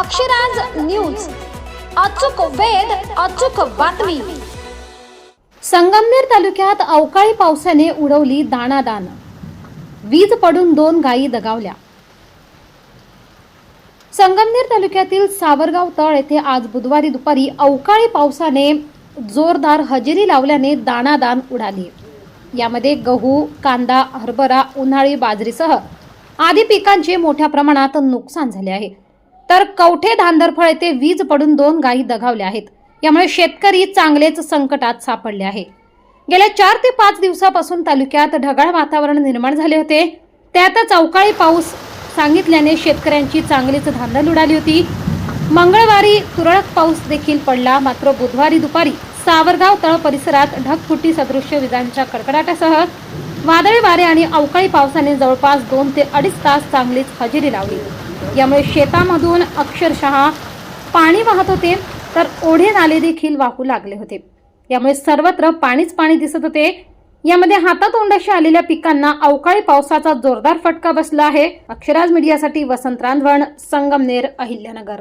Akshraj news. अचूक वेध अचूक बातमी. संगमनेर तालुक्यात अवकाळी पावसाने उडवली दाणादान वीज पडून दोन गायी दगावल्या. संगमनेर तालुक्यातील सावरगाव तळ येथे आज बुधवारी दुपारी अवकाळी पावसाने जोरदार हजेरी लावल्याने दाणादान उडाली. यामध्ये गहू कांदा हरभरा उन्हाळी बाजरीसह आदी पिकांचे मोठ्या प्रमाणात नुकसान झाले आहे. तर कवठे धांदरफळ येथे वीज पडून दोन गायी दगावल्या आहेत. यामुळे शेतकरी चांगलेच संकटात सापडले आहे. गेल्या चार ते पाच दिवसापासून तालुक्यात ढगाळ वातावरण निर्माण झाले होते. त्यातच अवकाळी पाऊस सांगितल्याने शेतकऱ्यांची चांगलीच धांदल उडाली होती. मंगळवारी तुरळक पाऊस देखील पडला. मात्र बुधवारी दुपारी सावरगाव तळ परिसरात ढगफुटी सदृश्य विजांच्या कडकडाटासह वादळी वारे आणि अवकाळी पावसाने जवळपास दोन ते अडीच तास चांगलीच हजेरी लावली. यामुळे शेतामधून अक्षरशः पाणी वाहत होते तर ओढे नाले देखील वाहू लागले होते. यामुळे सर्वत्र पाणीच पाणी दिसत होते. यामध्ये हातातोंडाशी आलेल्या पिकांना अवकाळी पावसाचा जोरदार फटका बसला आहे. अक्षराज मीडियासाठी वसंत रांधवण संगमनेर अहिल्यानगर.